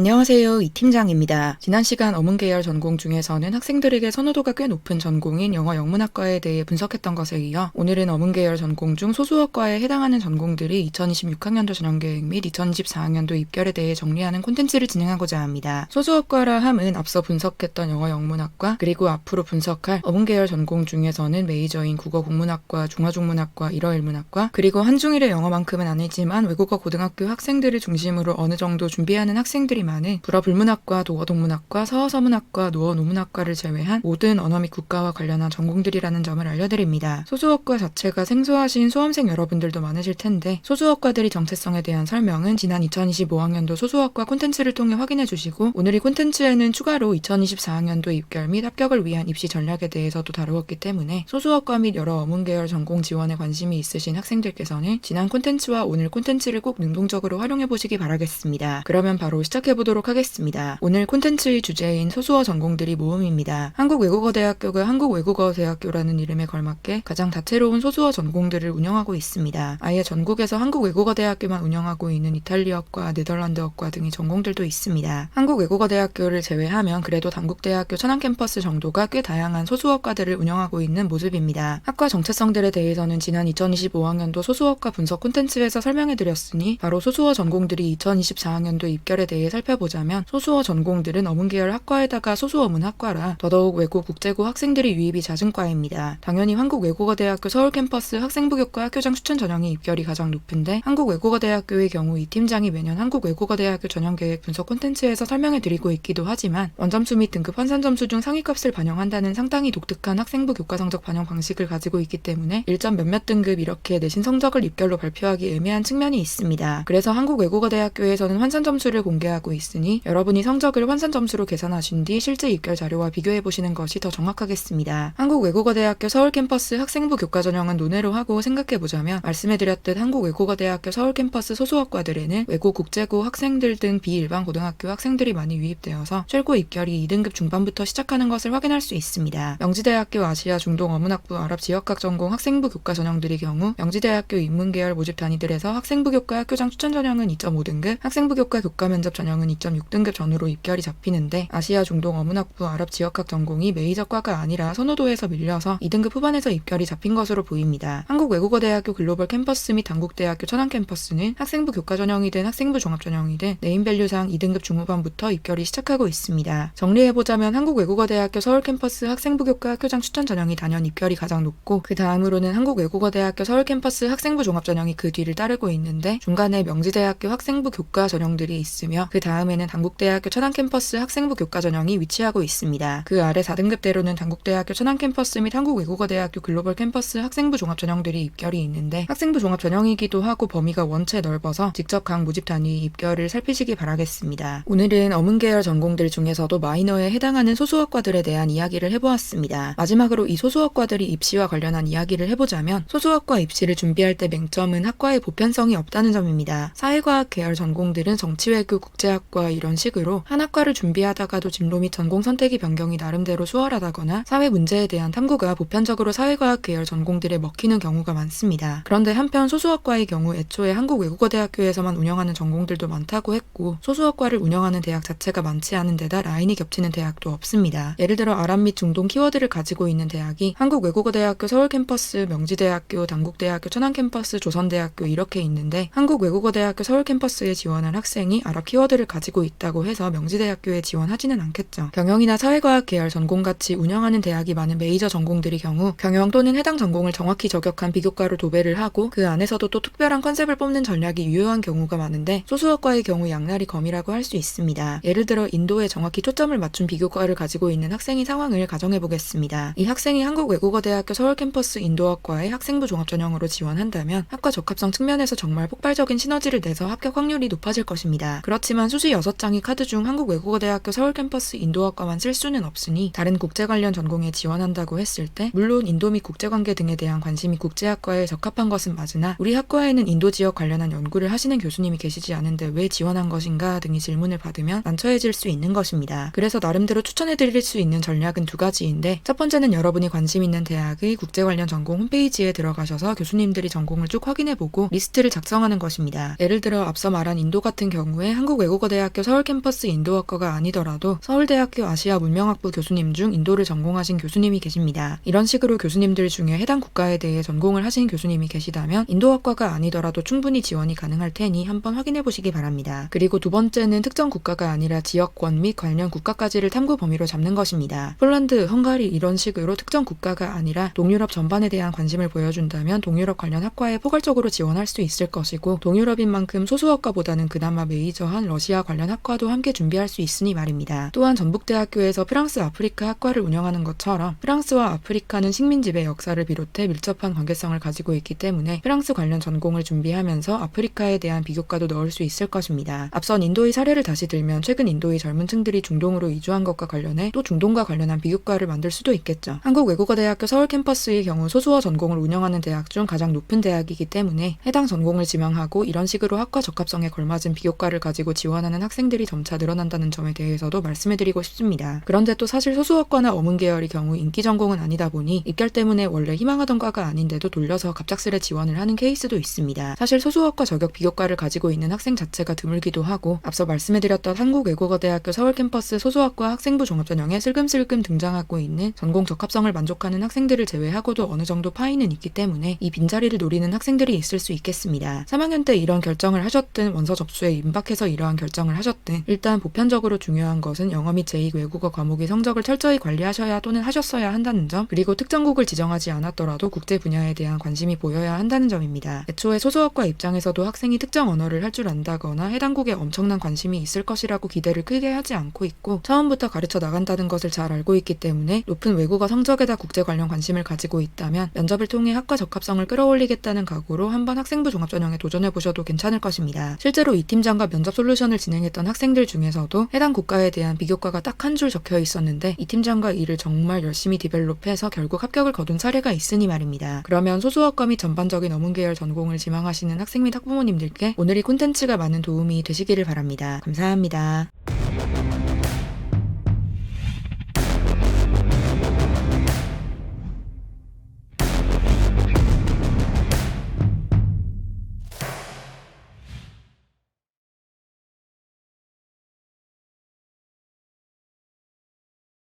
안녕하세요. 이 팀장입니다. 지난 시간 어문 계열 전공 중에서는 학생들에게 선호도가 꽤 높은 전공인 영어 영문학과에 대해 분석했던 것에 이어 오늘은 어문 계열 전공 중 소수어과에 해당하는 전공들이 2026학년도 전형 계획 및 2024학년도 입결에 대해 정리하는 콘텐츠를 진행하고자 합니다. 소수어과라 함은 앞서 분석했던 영어 영문학과 그리고 앞으로 분석할 어문 계열 전공 중에서는 메이저인 국어 국문학과, 중화중문학과, 일어일문학과 그리고 한중일의 영어만큼은 아니지만 외국어 고등학교 학생들을 중심으로 어느 정도 준비하는 학생들이 많은 불어 불문학과, 도어 동문학과, 서어 서문학과, 노어 노문학과를 제외한 모든 언어 및 국가와 관련한 전공들이라는 점을 알려드립니다. 소수어과 자체가 생소하신 수험생 여러분들도 많으실 텐데 소수어과들이 정체성에 대한 설명은 지난 2025학년도 소수어과 콘텐츠를 통해 확인해 주시고 오늘 이 콘텐츠에는 추가로 2024학년도 입결 및 합격을 위한 입시 전략에 대해서도 다루었기 때문에 소수어과 및 여러 어문 계열 전공 지원에 관심이 있으신 학생들께서는 지난 콘텐츠와 오늘 콘텐츠를 꼭 능동적으로 활용해 보시기 바라겠습니다. 그러면 바로 시작해 보도록 하겠습니다. 오늘 콘텐츠의 주제인 소수어 전공들이 모음입니다. 한국외국어대학교가 한국외국어대학교라는 이름에 걸맞게 가장 다채로운 소수어 전공들을 운영하고 있습니다. 아예 전국에서 한국외국어대학교만 운영하고 있는 이탈리아과, 네덜란드어과 등의 전공들도 있습니다. 한국외국어대학교를 제외하면 그래도 단국대학교 천안캠퍼스 정도가 꽤 다양한 소수어과들을 운영하고 있는 모습입니다. 학과 정체성들에 대해서는 지난 2025학년도 소수어과 분석 콘텐츠에서 설명해드렸으니 바로 소수어 전공들이 2024학년도 입결에 대해 살펴 보자면 소수어 전공들은 어문계열 학과에다가 소수어문 학과라 더더욱 외국 국제고 학생들이 유입이 잦은 과입니다. 당연히 한국외국어대학교 서울 캠퍼스 학생부교과 학교장 추천 전형이 입결이 가장 높은데 한국외국어대학교의 경우 이 팀장이 매년 한국외국어대학교 전형계획 분석 콘텐츠에서 설명해드리고 있기도 하지만 원점수 및 등급 환산 점수 중 상위값을 반영한다는 상당히 독특한 학생부 교과 성적 반영 방식을 가지고 있기 때문에 1점 몇몇 등급 이렇게 내신 성적을 입결로 발표하기 애매한 측면이 있습니다. 그래서 한국외국어대학교에서는 환산 점수를 공개하고 있 으니 여러분이 성적을 환산 점수로 계산하신 뒤 실제 입결 자료와 비교해 보시는 것이 더 정확하겠습니다. 한국외국어대학교 서울 캠퍼스 학생부 교과 전형은 논외로 하고 생각해 보자면 말씀해드렸듯 한국외국어대학교 서울 캠퍼스 소수학과들에는 외국 국제고 학생들 등 비일반 고등학교 학생들이 많이 유입되어서 최고 입결이 2등급 중반부터 시작하는 것을 확인할 수 있습니다. 명지대학교 아시아 중동 어문학부 아랍 지역학 전공 학생부 교과 전형들의 경우 명지대학교 인문계열 모집 단위들에서 학생부 교과 학교장 추천 전형은 2.5등급, 학생부 교과 교과 면접 전형은 2.6등급 전후로 입결이 잡히는데 아시아 중동 어문학부 아랍 지역학 전공이 메이저과가 아니라 선호도에서 밀려서 2등급 후반에서 입결이 잡힌 것으로 보입니다. 한국외국어대학교 글로벌 캠퍼스 및 단국대학교 천안 캠퍼스는 학생부 교과 전형이든 학생부 종합 전형이든 네임밸류상 2등급 중후반부터 입결이 시작하고 있습니다. 정리해보자면 한국외국어대학교 서울 캠퍼스 학생부 교과 학교장 추천 전형이 단연 입결이 가장 높고 그 다음으로는 한국외국어대학교 서울 캠퍼스 학생부 종합 전형이 그 뒤를 따르고 있는데 중간에 명지대학교 학생부 교과 전형들이 있으며 그 다음에는 단국대학교 천안 캠퍼스 학생부 교과 전형이 위치하고 있습니다. 그 아래 4등급대로는 단국대학교 천안 캠퍼스 및 한국외국어대학교 글로벌 캠퍼스 학생부 종합 전형들이 입결이 있는데 학생부 종합 전형이기도 하고 범위가 원체 넓어서 직접 각 모집 단위 입결을 살피시기 바라겠습니다. 오늘은 어문계열 전공들 중에서도 마이너에 해당하는 소수학과들에 대한 이야기를 해보았습니다. 마지막으로 이 소수학과들이 입시와 관련한 이야기를 해보자면 소수학과 입시를 준비할 때 맹점은 학과의 보편성이 없다는 점입니다. 사회과학 계열 전공들은 정치외교 국제학 과 이런 식으로 한 학과를 준비하다가도 진로 및 전공 선택이 변경이 나름대로 수월하다거나 사회 문제에 대한 탐구가 보편적으로 사회과학 계열 전공들에 먹히는 경우가 많습니다. 그런데 한편 소수학과의 경우 애초에 한국 외국어 대학교에서만 운영하는 전공들도 많다고 했고 소수학과를 운영하는 대학 자체가 많지 않은 데다 라인이 겹치는 대학도 없습니다. 예를 들어 아랍 및 중동 키워드를 가지고 있는 대학이 한국 외국어 대학교 서울 캠퍼스, 명지대학교, 단국대학교, 천안캠퍼스, 조선대학교 이렇게 있는데 한국 외국어 대학교 서울 캠퍼스에 지원할 학생이 아랍 키워드를 가지고 있다고 해서 명지대학교에 지원하지는 않겠죠. 경영이나 사회과학 계열 전공같이 운영하는 대학이 많은 메이저 전공들의 경우 경영 또는 해당 전공을 정확히 저격한 비교과로 도배를 하고 그 안에서도 또 특별한 컨셉을 뽑는 전략이 유효한 경우가 많은데 소수학과의 경우 양날이 검이라고 할 수 있습니다. 예를 들어 인도에 정확히 초점을 맞춘 비교과를 가지고 있는 학생의 상황을 가정해 보겠습니다. 이 학생이 한국외국어대학교 서울 캠퍼스 인도학과의 학생부 종합 전형으로 지원한다면 학과 적합성 측면에서 정말 폭발적인 시너지를 내서 합격 확률이 높아질 것입니다. 그렇지만 수시 6장의 카드 중 한국외국어대학교 서울 캠퍼스 인도학과만 쓸 수는 없으니 다른 국제 관련 전공에 지원한다고 했을 때 물론 인도 및 국제관계 등에 대한 관심이 국제학과에 적합한 것은 맞으나 우리 학과에는 인도 지역 관련한 연구를 하시는 교수님이 계시지 않은데 왜 지원한 것인가 등의 질문을 받으면 난처해질 수 있는 것입니다. 그래서 나름대로 추천해드릴 수 있는 전략은 두 가지인데 첫 번째는 여러분이 관심 있는 대학의 국제 관련 전공 홈페이지에 들어가셔서 교수님들이 전공을 쭉 확인해보고 리스트를 작성하는 것입니다. 예를 들어 앞서 말한 인도 같은 경우에 외국어 대학교 서울 캠퍼스 인도어과가 아니더라도 서울대학교 아시아 문명학부 교수님 중 인도를 전공하신 교수님이 계십니다. 이런 식으로 교수님들 중에 해당 국가에 대해 전공을 하신 교수님이 계시다면 인도어과가 아니더라도 충분히 지원이 가능할 테니 한번 확인해 보시기 바랍니다. 그리고 두 번째는 특정 국가가 아니라 지역권 및 관련 국가까지를 탐구 범위로 잡는 것입니다. 폴란드, 헝가리 이런 식으로 특정 국가가 아니라 동유럽 전반에 대한 관심을 보여준다면 동유럽 관련 학과에 포괄적으로 지원할 수 있을 것이고 동유럽인 만큼 소수학과보다는 그나마 메이저한 러시아 관련 학과도 함께 준비할 수 있으니 말입니다. 또한 전북대학교에서 프랑스 아프리카 학과를 운영하는 것처럼 프랑스와 아프리카는 식민지배 역사를 비롯해 밀접한 관계성을 가지고 있기 때문에 프랑스 관련 전공을 준비하면서 아프리카에 대한 비교과도 넣을 수 있을 것입니다. 앞선 인도의 사례를 다시 들면 최근 인도의 젊은 층들이 중동으로 이주한 것과 관련해 또 중동과 관련한 비교과를 만들 수도 있겠죠. 한국 외국어대학교 서울 캠퍼스의 경우 소수어 전공을 운영하는 대학 중 가장 높은 대학이기 때문에 해당 전공을 지망하고 이런 식으로 학과 적합성에 걸맞은 비교과를 가지고 지원하는 학생들이 점차 늘어난다는 점에 대해서도 말씀해드리고 싶습니다. 그런데 또 사실 소수어과나 어문 계열의 경우 인기 전공은 아니다 보니 입결 때문에 원래 희망하던 과가 아닌데도 돌려서 갑작스레 지원을 하는 케이스도 있습니다. 사실 소수어과 저격 비교과를 가지고 있는 학생 자체가 드물기도 하고 앞서 말씀해드렸던 한국외국어대학교 서울 캠퍼스 소수학과 학생부 종합전형에 슬금슬금 등장하고 있는 전공 적합성을 만족하는 학생들을 제외하고도 어느 정도 파이는 있기 때문에 이 빈자리를 노리는 학생들이 있을 수 있겠습니다. 3학년 때 이런 결정을 하셨든 원서 접수에 임박해서 이러한 결정 을 하셨든 일단 보편적으로 중요한 것은 영어 및 제2 외국어 과목의 성적을 철저히 관리하셔야 또는 하셨어야 한다는 점 그리고 특정국을 지정하지 않았더라도 국제 분야에 대한 관심이 보여야 한다는 점입니다. 애초에 소수학과 입장에서도 학생이 특정 언어를 할 줄 안다거나 해당 국에 엄청난 관심이 있을 것이라고 기대를 크게 하지 않고 있고 처음부터 가르쳐 나간다는 것을 잘 알고 있기 때문에 높은 외국어 성적에다 국제 관련 관심을 가지고 있다면 면접을 통해 학과 적합성을 끌어올리겠다는 각오로 한번 학생부 종합전형에 도전해 보셔도 괜찮을 것입니다. 실제로 이 팀장과 면접 솔루션을 진행했던 학생들 중에서도 해당 국가에 대한 비교과가 딱 한 줄 적혀 있었는데 이 팀장과 이를 정말 열심히 디벨롭해서 결국 합격을 거둔 사례가 있으니 말입니다. 그러면 소수학과 및 전반적인 어문 계열 전공을 지망하시는 학생 및 학부모님들께 오늘 이 콘텐츠가 많은 도움이 되시기를 바랍니다. 감사합니다.